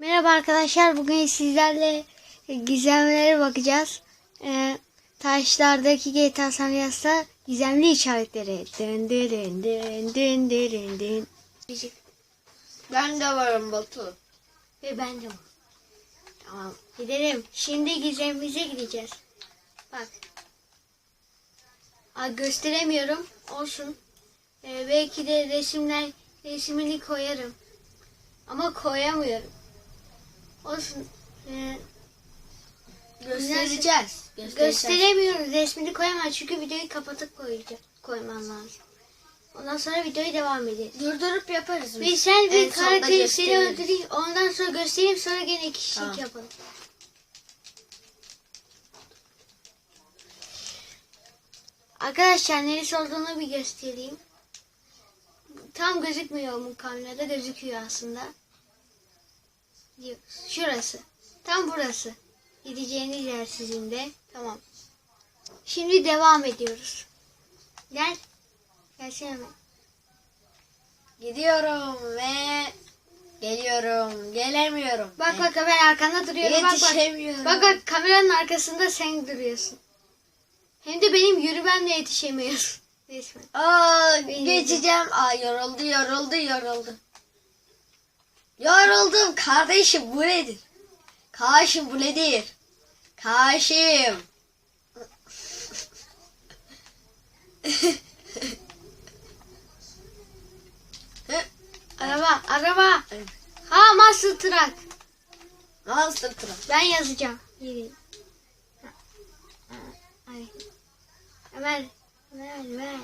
Merhaba arkadaşlar. Bugün sizlerle gizemlere bakacağız. Ee, taşlardaki GTA San Andreas'ta gizemli işaretleri. Dın dın dın dın dın dın. Ben de varım Batu. Ve ben de var. Tamam. Gidelim. Şimdi gizemimize gideceğiz. Bak. Aa, gösteremiyorum. Olsun. Ee, belki de resimler resmini koyarım. Ama koyamıyorum. Olsun. Ee, Göstereceğiz. Göstereceğiz. gösteremiyorum. Resmini koyamam çünkü videoyu kapatıp koyacağım. Koymam lazım. Ondan sonra videoya devam ederiz. Durdurup yaparız Bir biz. sen bir En sonunda karakteri seni gösteririz. öldüreyim. Ondan sonra göstereyim sonra gene kişilik Tamam. yapalım. Arkadaşlar neresi olduğunu bir göstereyim. Tam gözükmüyor mu kamerada gözüküyor aslında. Şurası. Tam burası. Gideceğiniz yer sizin de. Tamam. Şimdi devam ediyoruz. Gel. Gelsene. Gidiyorum ve geliyorum. Gelemiyorum. Bak bak ben arkanda duruyorum. Bak bak. Yetişemiyorum. Bak bak kameranın arkasında sen duruyorsun. Hem de benim yürümemle yetişemiyorsun. Resmen. Aa, geçeceğim. Aa, yoruldu yoruldu yoruldu. Yoruldum kardeşim bu nedir? Karşım bu nedir? Karşım. Araba, araba. Ha Master Truck. Monster Truck. Ben yazacağım. Ay. Ömer. Ömer, Ömer.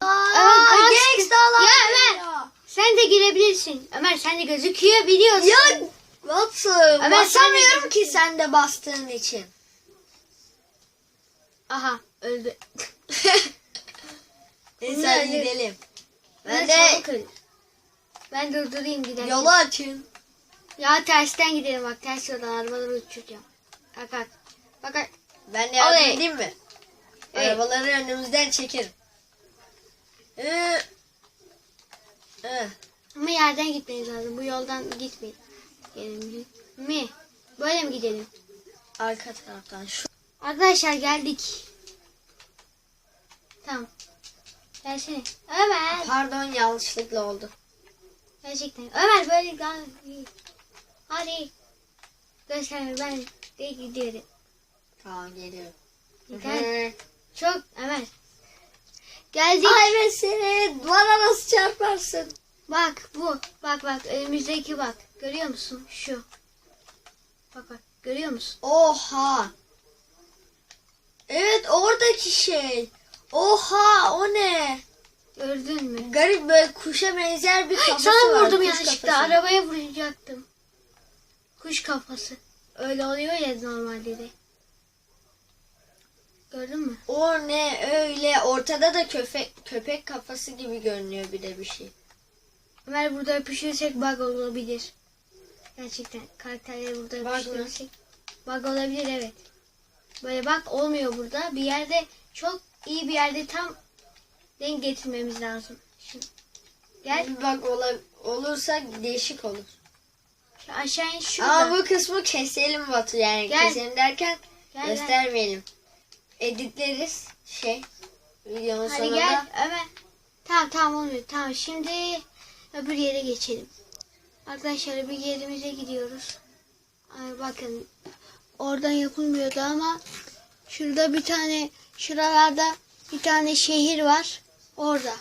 Aa, kaç- gangstalar Ya Ömer. geliyor. Sen de girebilirsin. Ömer sen de gözüküyor biliyorsun. Ya Watson Ömer, basamıyorum sen ki sen de bastığın için. Aha öldü. Neyse hadi gidelim. Ben de. Ben durdurayım gidelim. yolu açın. Ya tersten gidelim bak ters yoldan arabaları uçuracağım. Bak bak. Bak bak. Ben de yardım Oley. edeyim mi? Evet. Arabaları önümüzden çekerim. Ee, ee. Ama yerden gitmeniz lazım. Bu yoldan gitmeyin. Gelin mi? Böyle mi gidelim? Arka taraftan şu. Arkadaşlar geldik. Tamam. Gelsene. Ömer. Pardon yanlışlıkla oldu. Gerçekten. Ömer böyle iyi. Hadi. Göster ben de gidiyorum. Tamam geliyorum. Gel. Çok Ömer. Geldik. Ay be seni duvara nasıl çarparsın? Bak bu. Bak bak önümüzdeki bak. Görüyor musun? Şu. Bak bak. Görüyor musun? Oha. Evet oradaki şey. Oha o ne? Gördün mü? Garip böyle kuşa benzer bir kafası Sana var. vurdum kuş yanlışlıkla. kafası. Arabaya vuracaktım. Kuş kafası. Öyle oluyor ya normalde de. Gördün mü? O ne öyle ortada da köpek köpek kafası gibi görünüyor bir de bir şey. Ömer burada öpüşürsek bug olabilir. Gerçekten karakterleri burada Bug öpüştürürsek bug olabilir evet. Böyle bak olmuyor burada. Bir yerde çok iyi bir yerde tam denk getirmemiz lazım. Şimdi gel Bir bak ola, olursa değişik olur. şu aşağı in şurada. Ama bu kısmı keselim Batu yani Gel. keselim derken Gel, göstermeyelim. Editleriz şey videonun Hadi sonunda. gel Ömer. Tamam tamam olmuyor. Tamam şimdi öbür yere geçelim. Arkadaşlar öbür yerimize gidiyoruz. Ay, bakın oradan yapılmıyordu ama şurada bir tane şuralarda bir tane şehir var. Orada.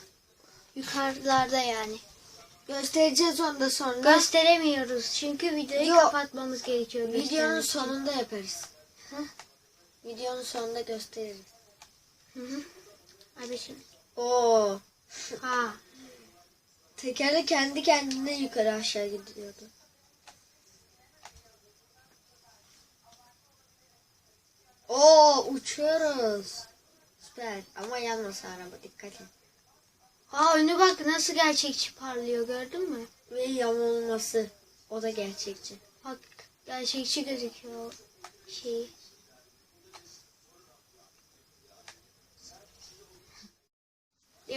Yukarılarda yani. Göstereceğiz onu da sonra. Gösteremiyoruz çünkü videoyu Yok. kapatmamız gerekiyor. Videonun göstermek için. sonunda yaparız. Videonun sonunda gösteririz. Hı hı. Hadi şimdi. Oo. Ha. Tekerle kendi kendine yukarı aşağı gidiyordu. Oo uçuyoruz. Süper ama yanmasın araba dikkat et. Aa önü bak nasıl gerçekçi parlıyor gördün mü? Ve yamulması o da gerçekçi. Bak gerçekçi gözüküyor şey.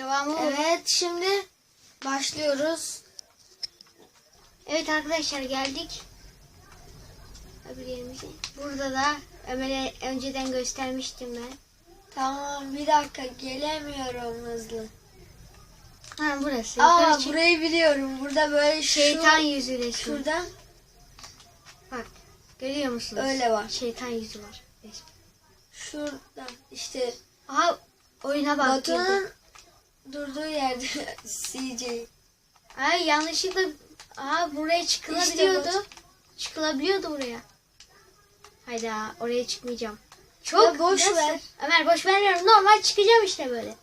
Devamı Evet şimdi başlıyoruz. Evet arkadaşlar geldik. Burada da Ömer'e önceden göstermiştim ben. Tamam bir dakika gelemiyorum hızlı. Ha burası. Aa Yukarı burayı biliyorum. Burada böyle şu, Şeytan yüzü resmi. şurada Bak görüyor musunuz? öyle var. Şeytan yüzü var. resmi. Şurada işte Aha oyuna bak. Batu'nun durduğu yerde CJ. Ay yanlışlıkla aha buraya çıkılabiliyordu. İşte çıkılabiliyordu buraya. Hayda oraya çıkmayacağım. Ya Çok boş nasıl? ver. Ömer boş vermiyorum. Normal çıkacağım işte böyle.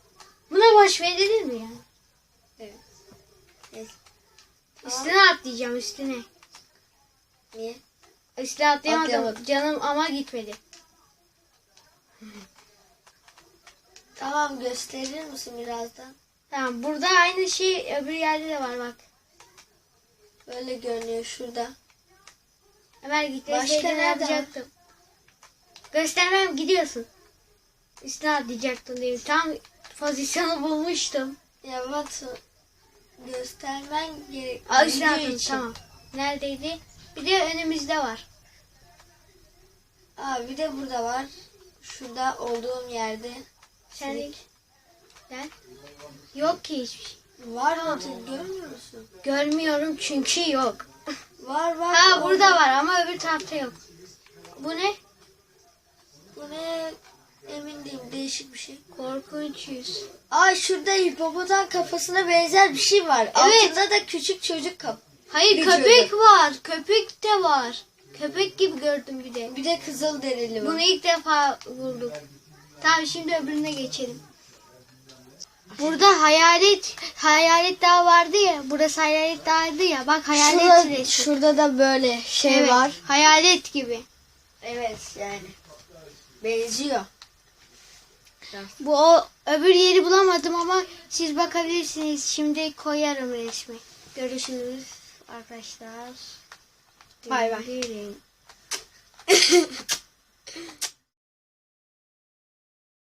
Buna boş verilir mi yani? Evet. Neyse. Üstüne atlayacağım üstüne. Niye? Üstüne atlayamadım. Atlayamadım. Canım ama gitmedi. Tamam gösterir misin birazdan? Tamam burada aynı şey öbür yerde de var bak. Böyle görünüyor şurada. Ömer gitmeseydin Başka ne yapacaktım? Göstermem gidiyorsun. Üstüne atlayacaktın diye. Tam pozisyonu bulmuştum. Ya Batu göstermen gerek. Aa, üstüne atladım tamam. Neredeydi? Bir de önümüzde var. Aa bir de burada var. Şurada olduğum yerde. Sen gel. Yok ki hiçbir şey. Var mı? Görmüyor musun? Görmüyorum çünkü yok. Var var. Ha burada var ama öbür tarafta yok. Bu ne? Bu ne? Emin değilim. Değişik bir şey. Korkunç yüz. Aa şurada hipopotam kafasına benzer bir şey var. Evet. Altında da küçük çocuk kap. Hayır Vücudu. köpek var. Köpek de var. Köpek gibi gördüm bir de. Bir de kızıl derili var. Bunu ilk defa bulduk. Tamam şimdi öbürüne geçelim. Burada hayalet hayalet dağ vardı ya. Burası hayalet dağıydı ya. Bak hayalet Şurada, resmi. şurada da böyle şey Evet, var. Hayalet gibi. Evet yani. Benziyor. Bu o öbür yeri bulamadım ama siz bakabilirsiniz. Şimdi koyarım resmi. Görüşürüz arkadaşlar. Bay bay.